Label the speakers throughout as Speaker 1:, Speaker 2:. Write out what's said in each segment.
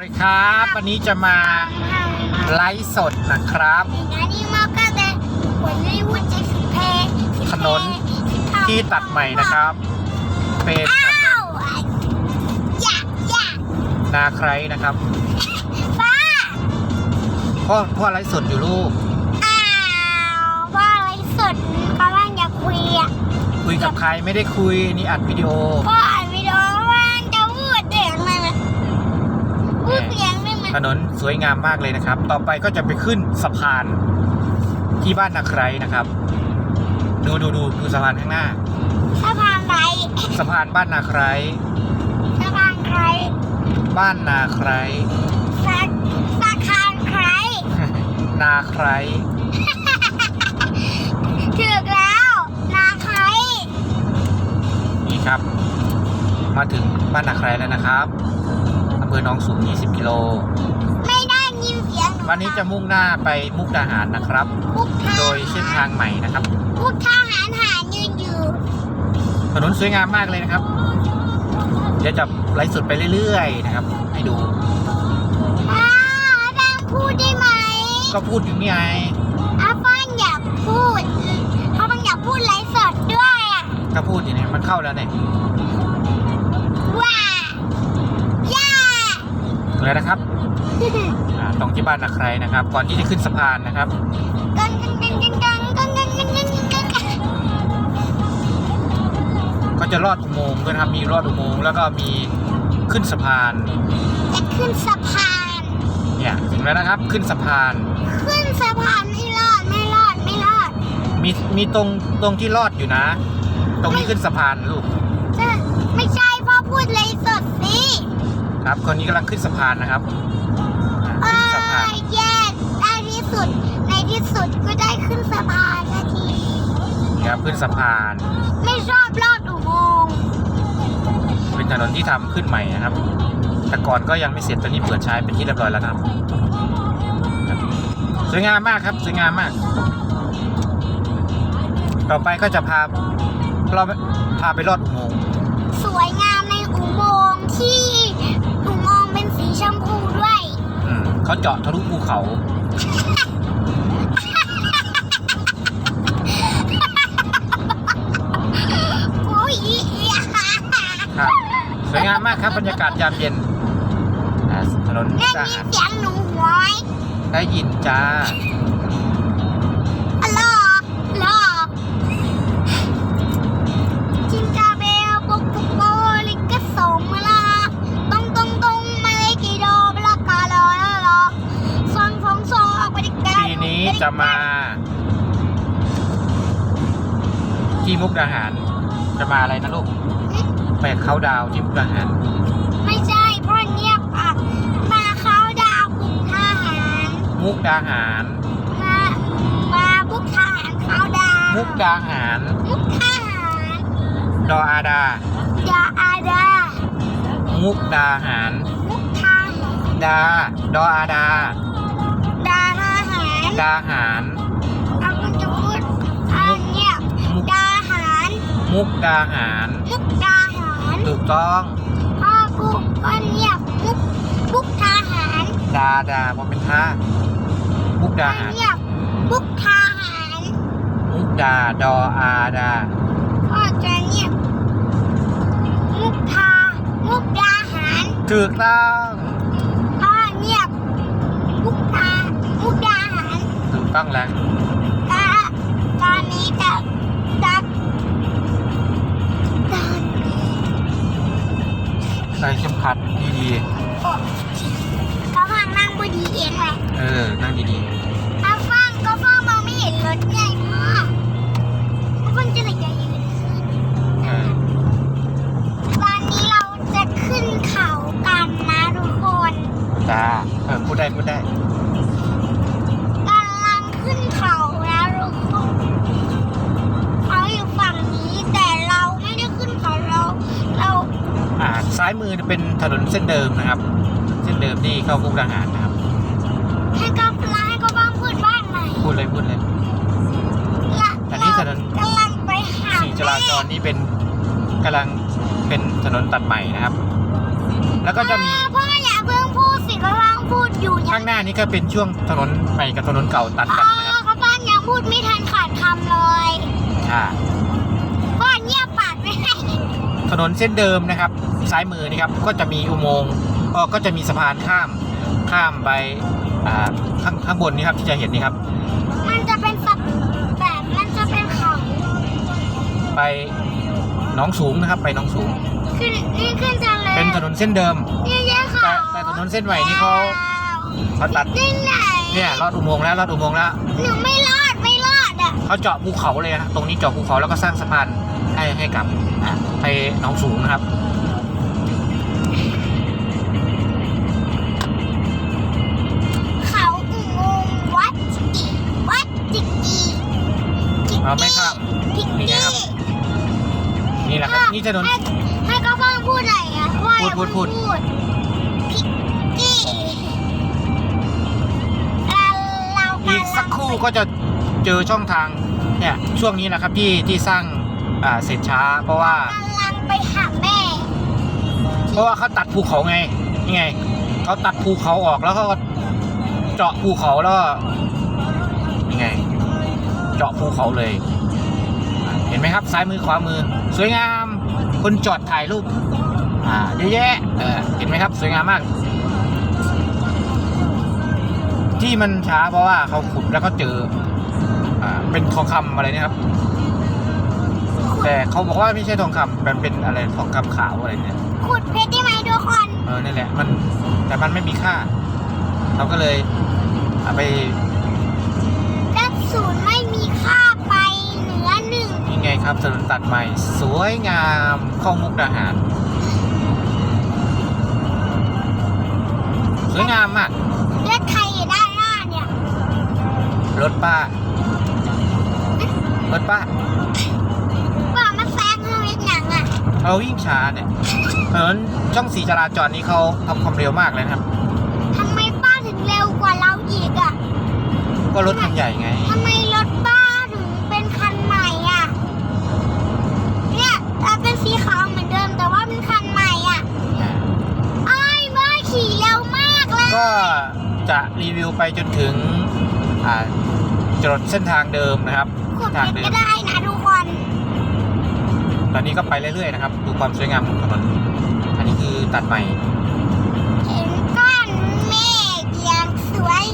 Speaker 1: เลยครับวันนี้จะมาไลฟ์สดนะครับถนนที่ตัดใหม่นะครับ เป็นถนน
Speaker 2: อยากอยาก
Speaker 1: นาไคร้นะครับ
Speaker 2: ป้า
Speaker 1: พ่อพ่อไลฟ์สดอยู่ลูก
Speaker 2: อ้าวว่าอะไรสดกำลังอยากคุยอะ
Speaker 1: คุยกับใครไม่ได้คุยนี่อัดวิดีโอ
Speaker 2: ก็อ่านวิดีโอว่าจะพูดเสียงอะไรไหมพูดเสียงได้ไหม
Speaker 1: ถนนสวยงามมากเลยนะครับ ต่อไปก็จะไปขึ้นสะพานที่บ้านนาไคร้นะครับ ดูดูดูดูสะพานข้างหน้า
Speaker 2: สะพานไหน
Speaker 1: สะพานบ้านนาไคร้
Speaker 2: สะพานใคร
Speaker 1: บ้านนาไคร้
Speaker 2: สะสะพานใคร
Speaker 1: นาไคร้
Speaker 2: ถึกแล้วนาใคร
Speaker 1: นี่ครับ มาถึงบ้านนาไคร้แล้วนะครับอำเภอหนองสูง 20 กิโล
Speaker 2: ไม่ได้ยินเสียงห
Speaker 1: วันนี้จะมุ่งหน้าไปมุกดาหารนะครับ
Speaker 2: พุกทหาร
Speaker 1: โดยเส้นทางใหม่นะครับ
Speaker 2: พุกทหารหารยืนอยู่
Speaker 1: ถนนสวยงามมากเลยนะครับ เดี๋ยวจะไลฟ์สดไปเรื่อยๆนะครับ ให้ดู
Speaker 2: อ้าวอาจารย์พูดได้ไหม
Speaker 1: ก็พูดอยู่นี่ไง
Speaker 2: อาฟังอยากพูดอาฟังอยากพูดไลฟ์สดด้วยอะ
Speaker 1: ก็พูดอยู่เนี่ยมันเข้าแล้วเนี่ย ถึงแล้วนะครับอ่าตรงที่บ้านนาไครนะครับ ก่อนที่จะขึ้นสะพานนะครับ
Speaker 2: กันกันกันกันกันกันกันกันกันกันกัน
Speaker 1: ก็จะลอดอุโมงค์ด้วยนะครับมีลอดอุโมงค์แล้วก็มีขึ้นสะพาน
Speaker 2: จะขึ้นสะพาน
Speaker 1: เนี่ยถึงแล้วนะครับขึ้นสะพาน
Speaker 2: ขึ้นสะพานไม่รอดไม่รอดไม่รอด
Speaker 1: มีมีตรงตรงที่ลอดอยู่นะ ตรงนี้ขึ้นสะพานลูก
Speaker 2: จะไม่ใช่พ่อพูดไลฟ์สดสิ
Speaker 1: ครับคนนี้กำลังขึ้นสะพานนะครับ
Speaker 2: เอ
Speaker 1: อ่าขึ้นสะพาน
Speaker 2: อแย่ได้ที่สุด ในที่สุดก็ได้ขึ้นสะพานนาที
Speaker 1: ครับขึ้นสะพาน
Speaker 2: ไม่ชอบลอดอุโมงค์
Speaker 1: เป็นถนนที่ทำขึ้นใหม่นะครับ แต่ก่อนก็ยังไม่เสร็จตอนนี้เปิดใช้เป็นที่เรียบร้อยแล้วนะครับครับสวยงามมากครับสวยงามมาก ต่อไปก็จะพาเราพาไปลอดอุโมงค์
Speaker 2: เขา
Speaker 1: เจาะทะลุภูเขา
Speaker 2: โอ้ย
Speaker 1: ครับสวยงามมากครับบรรยากาศยามเย็นอ่าถนน
Speaker 2: ได้
Speaker 1: ท
Speaker 2: ยิ
Speaker 1: หานร
Speaker 2: เสียงหนูหวอย
Speaker 1: ได้ยินจ้า
Speaker 2: จะ
Speaker 1: มาที่มุกดาหาร จะมาอะไรนะลูกไปเขาน์ดาวน์ที่มุกดาหาร
Speaker 2: ไม่ใช่เพราะเงียบอะมาเขาดาวปุกทหาร
Speaker 1: มุกดาหาร
Speaker 2: มามาปุกทหารเขาดาว
Speaker 1: มุกดาหาร
Speaker 2: มุกทหาร
Speaker 1: ดออาดา
Speaker 2: ดาอาดา
Speaker 1: มุกดาหาร
Speaker 2: มุกทหาร
Speaker 1: ดาดออาดา
Speaker 2: ดาทหาร
Speaker 1: ดาหาร
Speaker 2: เอามันจะพูดอันเนี้ย
Speaker 1: มุก
Speaker 2: ดาหาร
Speaker 1: มุกดาหาร
Speaker 2: มุกดาหาร
Speaker 1: ถูกต้อง
Speaker 2: พ่อปุ๊กอันเนี้ยมุกมุกทหาร
Speaker 1: ดาดาว่าเป็นท่ามุกดา
Speaker 2: อัน
Speaker 1: หาร
Speaker 2: เนี้ยมุกทหาร
Speaker 1: มุกดาดออาดา
Speaker 2: พ่อจะเนี้ยมุกทามุกดาหาร
Speaker 1: ถูกต้อง ต้องแล้ว
Speaker 2: ตาตอนนี้จะจะตอน
Speaker 1: ใส่เข็มขัดดี
Speaker 2: ก็ฟังนั่งบดีเองแหละ
Speaker 1: ๆ เออ นั่งดี
Speaker 2: ถ้าฟังก็ฟังมองไม่เห็นรถใหญ่มากก็ฟังจะเลยจะยืนขึ้น
Speaker 1: ๆ เออ
Speaker 2: วันนี้เราจะขึ้นเขากันนะทุกคน
Speaker 1: จ้า เออ พูดได้ พูดได้าซ้ายมือเป็นถนนเส้นเดิมนะครับ เส้นเดิมที่เข้ามุกดาหารนะครับ
Speaker 2: ให้ก็ให้ก็บ้างพูดบ้างหน่อย
Speaker 1: พูดเลยพูดเลย
Speaker 2: ละ
Speaker 1: อันนี้ถนน
Speaker 2: กำลังไปหา
Speaker 1: สี่จราจรนี่เป็นกำลังเป็นถนนตัดใหม่นะครับ แล้วก็จะมี
Speaker 2: พ่อพ่ออย่าเพิ่งพูดสิ
Speaker 1: ข้างหน้านี้ก็เป็นช่วงถนนใหม่กับถนนเก่าตัด
Speaker 2: อ๋
Speaker 1: กัน
Speaker 2: อ
Speaker 1: นะครับ
Speaker 2: เขาบ้านยังพูดไม่ทันขาดคำเลย
Speaker 1: อ่า
Speaker 2: พ่อเงียบปากไม่ให้
Speaker 1: ถนนเส้นเดิมนะครับ ซ้ายมือนี่ครับก็จะมีอุโมงค์ก็ก็จะมีสะพานข้ามข้ามไปอ่าข้างข้างบนนี่ครับที่จะเห็นนี่ครับ
Speaker 2: มันจะเป็นสับแบบมันจะเป็นเขา
Speaker 1: ไปหนองสูงนะครับ ไปหนองสูง
Speaker 2: ขึ้นนี่ขึ้นจังเลย
Speaker 1: เป็นถนนเส้นเดิม
Speaker 2: นี่เยอะค่ะ
Speaker 1: แต่แต่ถนนเส้นใหม่นี่เขาเขาตัด
Speaker 2: นี่ไหน
Speaker 1: เนี่ยลอดอุโมงค์แล้วลอดอุโมงค์แล้ว
Speaker 2: หนูไม่รอดไม่รอดอะ
Speaker 1: เขาเจาะภูเขาเลยนะตรงนี้เจาะภูเขาแล้วก็สร้างสะพานให้ให้กับอ่าไปหนองสูงนะครับ ถนน
Speaker 2: ให้ให้ก็ฟังพูดอะไรอะว่าอย่า
Speaker 1: พูดพูด
Speaker 2: พูดพิกกี้เราเรา
Speaker 1: อีกสักครู่ก็จะเจอช่องทางเนี่ยช่วงนี้แหละครับที่ที่สร้างอ่าเสร็จช้า เพราะว่า
Speaker 2: กำลังไปหาแม่
Speaker 1: เพราะว่าเขาตัดภูเขาไงนี่ไงเขาตัดภูเขาออกแล้วเขาก็เจาะภูเขาแล้วก็นี่ไง เจาะภูเขาเลย เห็นไหมครับซ้ายมือขวามือ สวยงาม คนจอดถ่ายรูปอ่าเยอะแยะเออเห็นไหมครับสวยงามมาก ที่มันช้าเพราะว่าเขาขุดแล้วก็เจออ่าเป็นทองคำอะไรเนะครับ แต่เขาบอกว่าไม่ใช่ทองคำมันเป็นอะไรทองคำขาวอะไรเนี่ย
Speaker 2: ขุดเพชรได้ไหมทุกคน
Speaker 1: เออนี่นแหละมันแต่มันไม่มีค่า เราก็เลยเอาไป ถนนตัดใหม่ สวยงามเข้ามุกดาหาร สวยงามมาก
Speaker 2: และใครอยู่ด้านหน้าเนี่ย
Speaker 1: รถป้ารถป้า
Speaker 2: ว่ามาแซงให้เล็กหนังอะ
Speaker 1: เขาวิ่งช้าเนี่ยถนนช่องสีจราจรนี้เขาทำความเร็วมากเลยนะครับ
Speaker 2: ทำไมป้าถึงเร็วกว่าเราอีกอะ
Speaker 1: ก็รถคันใหญ่ไง
Speaker 2: ทำไม
Speaker 1: ไปจนถึงอ่าจรดเส้นทางเดิมนะครับ
Speaker 2: ขุด
Speaker 1: ทาง
Speaker 2: เพชร
Speaker 1: เดิ
Speaker 2: ก็
Speaker 1: ม
Speaker 2: ได้นะทุกคน
Speaker 1: ตอนนี้ก็ไปเรื่อยๆนะครับ ดูความสวยงามของถนนอันนี้คือตัดใหม่
Speaker 2: เห็นก้อนเมฆอย่างสวย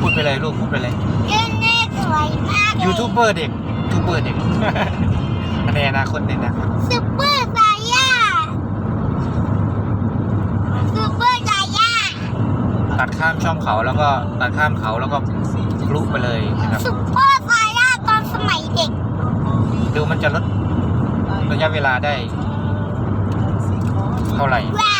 Speaker 1: พูดไปเลยลูกพูดไปเลย
Speaker 2: เดินเมฆสวยมากเลย
Speaker 1: ยูทูบเบอร์เด็กยูทูบเบอร์เด็กในอนาคตเนี่ยนะครับ
Speaker 2: ซุปเปอร์ไซย่าซุปเปอร์ไซย่า
Speaker 1: ตัดข้ามช่องเขาแล้วก็ตัดข้ามเขาแล้วก็ทะลุไปเลยนะครับ
Speaker 2: ซุปเปอร์ไซย่าตอนสมัยเด็ก
Speaker 1: ดูมันจะลดระยะเวลาได้ เท่าไหร่
Speaker 2: ว้าว้า